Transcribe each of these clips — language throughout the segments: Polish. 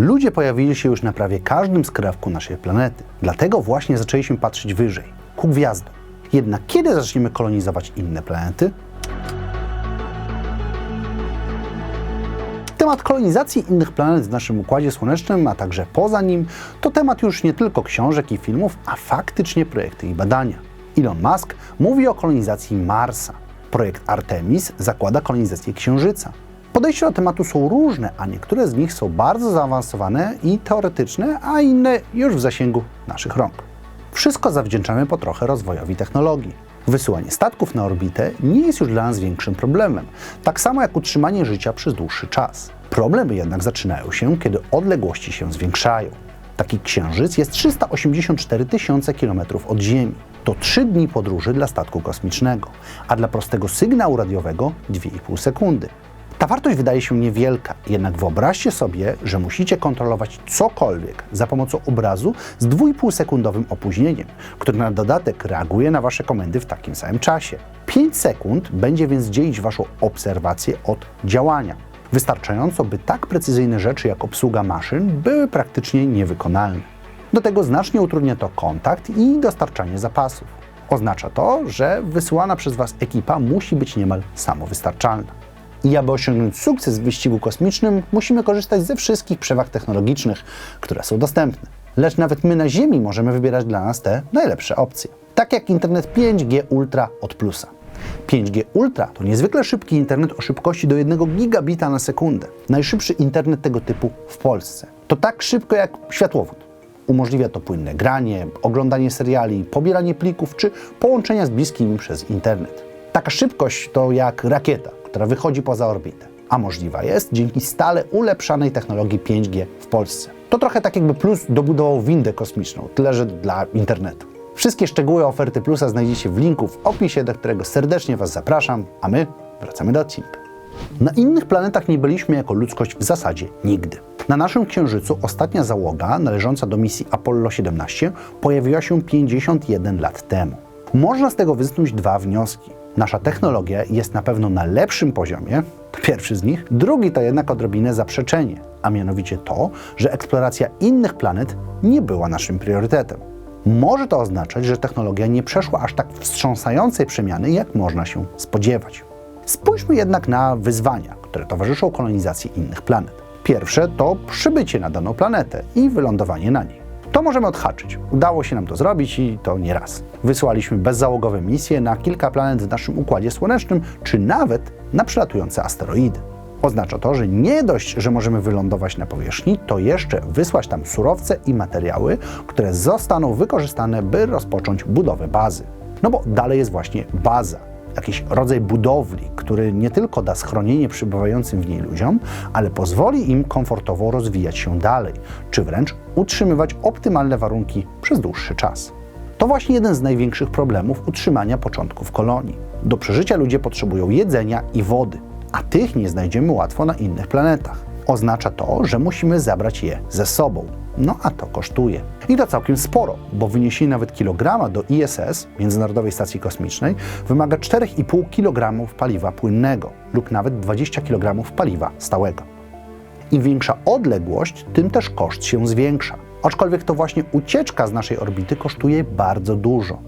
Ludzie pojawili się już na prawie każdym skrawku naszej planety. Dlatego właśnie zaczęliśmy patrzeć wyżej, ku gwiazdom. Jednak kiedy zaczniemy kolonizować inne planety? Temat kolonizacji innych planet w naszym Układzie Słonecznym, a także poza nim, to temat już nie tylko książek i filmów, a faktycznie projekty i badania. Elon Musk mówi o kolonizacji Marsa. Projekt Artemis zakłada kolonizację Księżyca. Podejścia do tematu są różne, a niektóre z nich są bardzo zaawansowane i teoretyczne, a inne już w zasięgu naszych rąk. Wszystko zawdzięczamy po trochę rozwojowi technologii. Wysyłanie statków na orbitę nie jest już dla nas większym problemem, tak samo jak utrzymanie życia przez dłuższy czas. Problemy jednak zaczynają się, kiedy odległości się zwiększają. Taki księżyc jest 384 tysiące kilometrów od Ziemi. To 3 dni podróży dla statku kosmicznego, a dla prostego sygnału radiowego 2,5 sekundy. Ta wartość wydaje się niewielka, jednak wyobraźcie sobie, że musicie kontrolować cokolwiek za pomocą obrazu z 2,5 sekundowym opóźnieniem, który na dodatek reaguje na Wasze komendy w takim samym czasie. 5 sekund będzie więc dzielić Waszą obserwację od działania. Wystarczająco, by tak precyzyjne rzeczy jak obsługa maszyn były praktycznie niewykonalne. Do tego znacznie utrudnia to kontakt i dostarczanie zapasów. Oznacza to, że wysyłana przez Was ekipa musi być niemal samowystarczalna. I aby osiągnąć sukces w wyścigu kosmicznym, musimy korzystać ze wszystkich przewag technologicznych, które są dostępne. Lecz nawet my na Ziemi możemy wybierać dla nas te najlepsze opcje. Tak jak internet 5G Ultra od Plusa. 5G Ultra to niezwykle szybki internet o szybkości do 1 gigabita na sekundę. Najszybszy internet tego typu w Polsce. To tak szybko jak światłowód. Umożliwia to płynne granie, oglądanie seriali, pobieranie plików czy połączenia z bliskimi przez internet. Taka szybkość to jak rakieta, która wychodzi poza orbitę, a możliwa jest dzięki stale ulepszanej technologii 5G w Polsce. To trochę tak jakby Plus dobudował windę kosmiczną, tyle że dla internetu. Wszystkie szczegóły oferty Plusa znajdziecie w linku w opisie, do którego serdecznie Was zapraszam, a my wracamy do odcinka. Na innych planetach nie byliśmy jako ludzkość w zasadzie nigdy. Na naszym Księżycu ostatnia załoga należąca do misji Apollo 17 pojawiła się 51 lat temu. Można z tego wysnuć dwa wnioski. Nasza technologia jest na pewno na lepszym poziomie, to pierwszy z nich. Drugi to jednak odrobinę zaprzeczenie, a mianowicie to, że eksploracja innych planet nie była naszym priorytetem. Może to oznaczać, że technologia nie przeszła aż tak wstrząsającej przemiany, jak można się spodziewać. Spójrzmy jednak na wyzwania, które towarzyszą kolonizacji innych planet. Pierwsze to przybycie na daną planetę i wylądowanie na niej. To możemy odhaczyć. Udało się nam to zrobić i to nie raz. Wysłaliśmy bezzałogowe misje na kilka planet w naszym Układzie Słonecznym, czy nawet na przylatujące asteroidy. Oznacza to, że nie dość, że możemy wylądować na powierzchni, to jeszcze wysłać tam surowce i materiały, które zostaną wykorzystane, by rozpocząć budowę bazy. No bo dalej jest właśnie baza jakiś rodzaj budowli, który nie tylko da schronienie przybywającym w niej ludziom, ale pozwoli im komfortowo rozwijać się dalej, czy wręcz utrzymywać optymalne warunki przez dłuższy czas. To właśnie jeden z największych problemów utrzymania początków kolonii. Do przeżycia ludzie potrzebują jedzenia i wody, a tych nie znajdziemy łatwo na innych planetach. Oznacza to, że musimy zabrać je ze sobą. No a to kosztuje. I to całkiem sporo, bo wyniesienie nawet kilograma do ISS, Międzynarodowej Stacji Kosmicznej, wymaga 4,5 kg paliwa płynnego lub nawet 20 kg paliwa stałego. Im większa odległość, tym też koszt się zwiększa. Aczkolwiek to właśnie ucieczka z naszej orbity kosztuje bardzo dużo.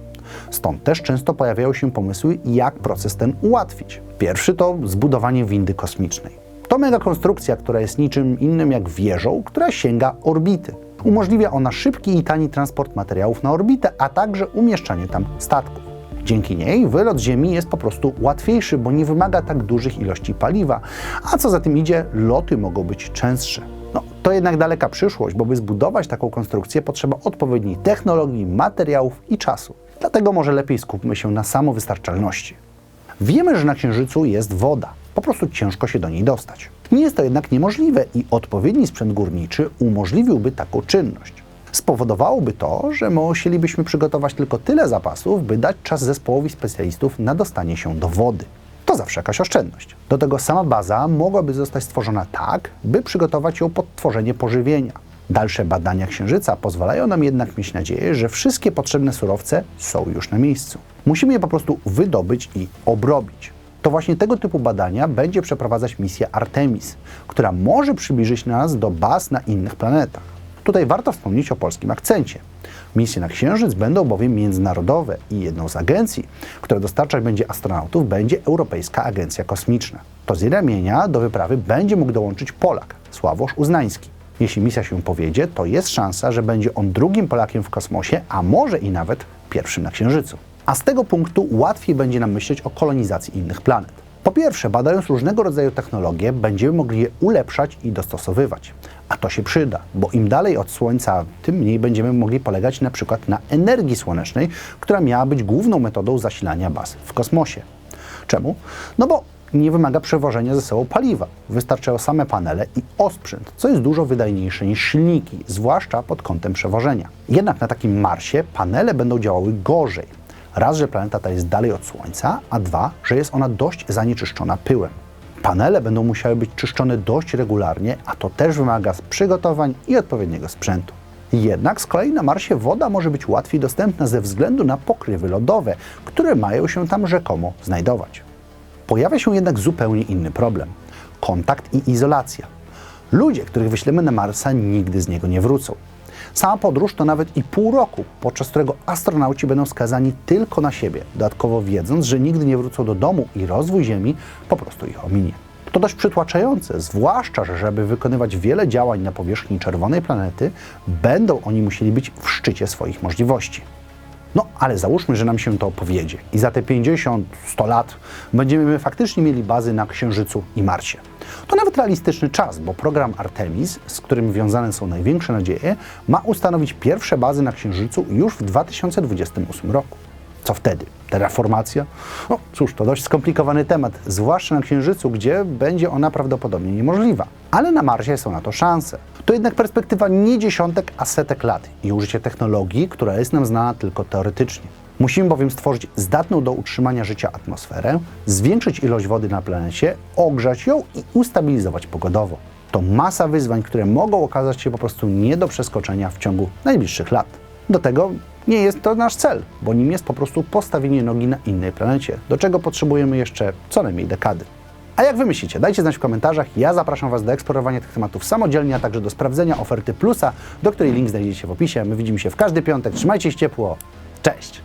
Stąd też często pojawiają się pomysły, jak proces ten ułatwić. Pierwszy to zbudowanie windy kosmicznej. To mega konstrukcja, która jest niczym innym jak wieżą, która sięga orbity. Umożliwia ona szybki i tani transport materiałów na orbitę, a także umieszczanie tam statków. Dzięki niej wylot Ziemi jest po prostu łatwiejszy, bo nie wymaga tak dużych ilości paliwa, a co za tym idzie, loty mogą być częstsze. No, to jednak daleka przyszłość, bo by zbudować taką konstrukcję potrzeba odpowiedniej technologii, materiałów i czasu. Dlatego może lepiej skupmy się na samowystarczalności. Wiemy, że na Księżycu jest woda. Po prostu ciężko się do niej dostać. Nie jest to jednak niemożliwe i odpowiedni sprzęt górniczy umożliwiłby taką czynność. Spowodowałoby to, że musielibyśmy przygotować tylko tyle zapasów, by dać czas zespołowi specjalistów na dostanie się do wody. To zawsze jakaś oszczędność. Do tego sama baza mogłaby zostać stworzona tak, by przygotować ją pod tworzenie pożywienia. Dalsze badania Księżyca pozwalają nam jednak mieć nadzieję, że wszystkie potrzebne surowce są już na miejscu. Musimy je po prostu wydobyć i obrobić. To właśnie tego typu badania będzie przeprowadzać misja Artemis, która może przybliżyć nas do baz na innych planetach. Tutaj warto wspomnieć o polskim akcencie. Misje na Księżyc będą bowiem międzynarodowe i jedną z agencji, która dostarczać będzie astronautów, będzie Europejska Agencja Kosmiczna. To z jej ramienia do wyprawy będzie mógł dołączyć Polak, Sławosz Uznański. Jeśli misja się powiedzie, to jest szansa, że będzie on drugim Polakiem w kosmosie, a może i nawet pierwszym na Księżycu. A z tego punktu łatwiej będzie nam myśleć o kolonizacji innych planet. Po pierwsze, badając różnego rodzaju technologie, będziemy mogli je ulepszać i dostosowywać. A to się przyda, bo im dalej od Słońca, tym mniej będziemy mogli polegać na przykład na energii słonecznej, która miała być główną metodą zasilania baz w kosmosie. Czemu? No bo nie wymaga przewożenia ze sobą paliwa. Wystarczają same panele i osprzęt, co jest dużo wydajniejsze niż silniki, zwłaszcza pod kątem przewożenia. Jednak na takim Marsie panele będą działały gorzej. Raz, że planeta ta jest dalej od Słońca, a dwa, że jest ona dość zanieczyszczona pyłem. Panele będą musiały być czyszczone dość regularnie, a to też wymaga przygotowań i odpowiedniego sprzętu. Jednak z kolei na Marsie woda może być łatwiej dostępna ze względu na pokrywy lodowe, które mają się tam rzekomo znajdować. Pojawia się jednak zupełnie inny problem kontakt i izolacja. Ludzie, których wyślemy na Marsa, nigdy z niego nie wrócą. Sama podróż to nawet i pół roku, podczas którego astronauci będą skazani tylko na siebie, dodatkowo wiedząc, że nigdy nie wrócą do domu i rozwój Ziemi po prostu ich ominie. To dość przytłaczające, zwłaszcza, że żeby wykonywać wiele działań na powierzchni czerwonej planety, będą oni musieli być w szczycie swoich możliwości. No, ale załóżmy, że nam się to powiedzie i za te 50-100 lat będziemy faktycznie mieli bazy na Księżycu i Marsie. To nawet realistyczny czas, bo program Artemis, z którym wiązane są największe nadzieje, ma ustanowić pierwsze bazy na Księżycu już w 2028 roku. Co wtedy? Terraformacja? No cóż, to dość skomplikowany temat, zwłaszcza na Księżycu, gdzie będzie ona prawdopodobnie niemożliwa. Ale na Marsie są na to szanse. To jednak perspektywa nie dziesiątek, a setek lat i użycie technologii, która jest nam znana tylko teoretycznie. Musimy bowiem stworzyć zdatną do utrzymania życia atmosferę, zwiększyć ilość wody na planecie, ogrzać ją i ustabilizować pogodowo. To masa wyzwań, które mogą okazać się po prostu nie do przeskoczenia w ciągu najbliższych lat. Do tego nie jest to nasz cel, bo nim jest po prostu postawienie nogi na innej planecie, do czego potrzebujemy jeszcze co najmniej dekady. A jak wy myślicie? Dajcie znać w komentarzach. Ja zapraszam Was do eksplorowania tych tematów samodzielnie, a także do sprawdzenia oferty Plusa, do której link znajdziecie w opisie. My widzimy się w każdy piątek. Trzymajcie się ciepło. Cześć!